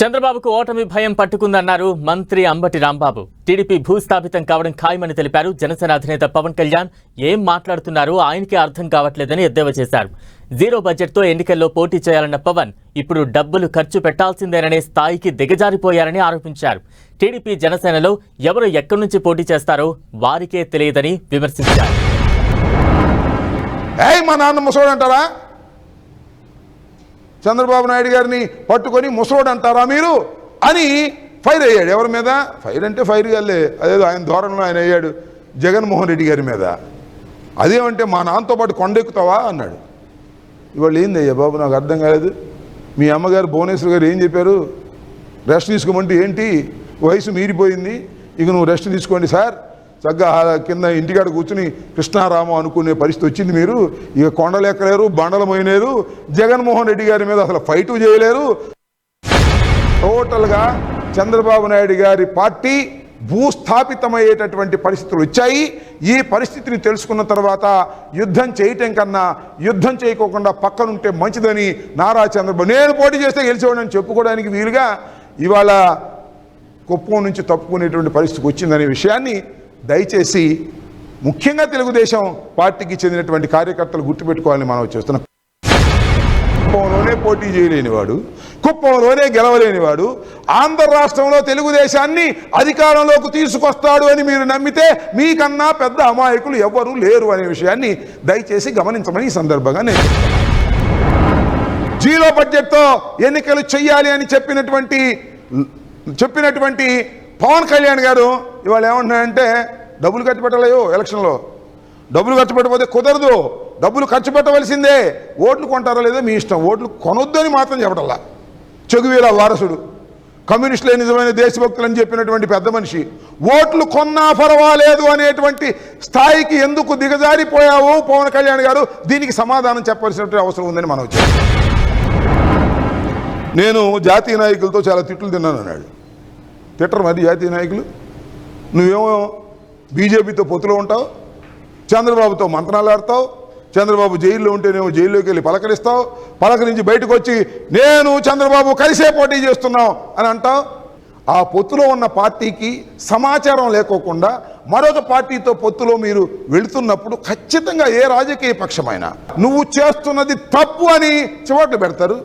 చంద్రబాబుకు ఓటమి భయం పట్టుకుందన్నారు మంత్రి అంబటి రాంబాబు. టీడీపీ భూస్థాపితం కావడం ఖాయమని తెలిపారు జనసేన అధినేత పవన్ కళ్యాణ్. ఏం మాట్లాడుతున్నారో? ఆయనకే అర్థం కావట్లేదని ఎద్దేవా చేశారు. జీరో బడ్జెట్తో ఎన్నికల్లో పోటీ చేయాలన్న పవన్ ఇప్పుడు డబ్బులు ఖర్చు పెట్టాల్సిందేననే స్థాయికి దిగజారిపోయారని ఆరోపించారు. టీడీపీ జనసేనలో ఎవరు ఎక్కడి నుంచి పోటీ చేస్తారో వారికే తెలియదని విమర్శించారు. మా నాన్న చంద్రబాబు నాయుడు గారిని పట్టుకొని ముసలోడు అంటారా మీరు? అని ఫైర్ అయ్యాడు. ఎవరి మీద? ఫైర్ అంటే ఫైర్ కాలే అదేదో ఆయన ధోరణిలో ఆయన అయ్యాడు. జగన్మోహన్ రెడ్డి గారి మీద. అదేమంటే మా నాన్నతో పాటు కొండెక్కుతావా? అన్నాడు. ఇవాళ ఏంది అయ్యా బాబు నాకు అర్థం కాలేదు. మీ అమ్మగారు భువనేశ్వర్ గారు ఏం చెప్పారు? రెస్ట్ తీసుకోమంటే ఏంటి? వయసు మీరిపోయింది. ఇక నువ్వు రెస్ట్ తీసుకోండి సార్. చక్కగా కింద ఇంటికాడ కూర్చుని కృష్ణారామం అనుకునే పరిస్థితి వచ్చింది మీరు. ఇక కొండలు ఎక్కలేరు బండలు మోయలేరు జగన్మోహన్ రెడ్డి గారి మీద అసలు ఫైటు చేయలేరు. టోటల్గా చంద్రబాబు నాయుడు గారి పార్టీ భూస్థాపితమయ్యేటటువంటి పరిస్థితులు వచ్చాయి. ఈ పరిస్థితిని తెలుసుకున్న తర్వాత యుద్ధం చేయటం కన్నా యుద్ధం చేయకోకుండా పక్కనుంటే మంచిదని నారా చంద్రబాబు నేను పోటీ చేస్తే గెలిచేవాడని చెప్పుకోవడానికి వీలుగా ఇవాళ కుప్పం నుంచి తప్పుకునేటువంటి పరిస్థితికి వచ్చిందనే విషయాన్ని దయచేసి ముఖ్యంగా తెలుగుదేశం పార్టీకి చెందినటువంటి కార్యకర్తలు గుర్తుపెట్టుకోవాలని మనం చేస్తున్నాం. కుప్పంలోనే పోటీ చేయలేనివాడు కుప్పంలోనే గెలవలేనివాడు ఆంధ్ర రాష్ట్రంలో తెలుగుదేశాన్ని అధికారంలోకి తీసుకొస్తాడు అని మీరు నమ్మితే మీకన్నా పెద్ద అమాయకులు ఎవ్వరూ లేరు అనే విషయాన్ని దయచేసి గమనించమని ఈ సందర్భంగా నేను జీరో బడ్జెట్తో ఎన్నికలు చెయ్యాలి అని చెప్పినటువంటి చెప్పినటువంటి పవన్ కళ్యాణ్ గారు ఇవాళ ఏమంటున్నారంటే డబ్బులు ఖర్చు పెట్టలేవు ఎలక్షన్లో. డబ్బులు ఖర్చు పెట్టకపోతే కుదరదు. డబ్బులు ఖర్చు పెట్టవలసిందే. ఓట్లు కొంటారో లేదో మీ ఇష్టం. ఓట్లు కొనొద్దని మాత్రం చెప్పటల్లా. చెగువీల వారసుడు. కమ్యూనిస్టులే నిజమైన దేశభక్తులని చెప్పినటువంటి పెద్ద మనిషి. ఓట్లు కొన్నా పర్వాలేదు అనేటువంటి స్థాయికి ఎందుకు దిగజారిపోయావు పవన్ కళ్యాణ్ గారు దీనికి సమాధానం చెప్పాల్సినటువంటి అవసరం ఉందని మనం వచ్చాం నేను జాతీయ నాయకులతో చాలా తిట్లు తిన్నాను అన్నాడు. తిట్టరు మరి జాతీయ నాయకులు. నువ్వేమో బీజేపీతో పొత్తులో ఉంటావు చంద్రబాబుతో మంత్రాలు ఆడతావు చంద్రబాబు జైల్లో ఉంటేనేమో జైల్లోకి వెళ్ళి పలకరిస్తావు పలకరించి బయటకు వచ్చి నేను చంద్రబాబు కలిసే పోటీ చేస్తున్నాం అని అంటావు. ఆ పొత్తులో ఉన్న పార్టీకి సమాచారం లేకోకుండా మరొక పార్టీతో పొత్తులో మీరు వెళుతున్నప్పుడు ఖచ్చితంగా ఏ రాజకీయ పక్షమైనా నువ్వు చేస్తున్నది తప్పు అని చివాట్లు పెడతారు.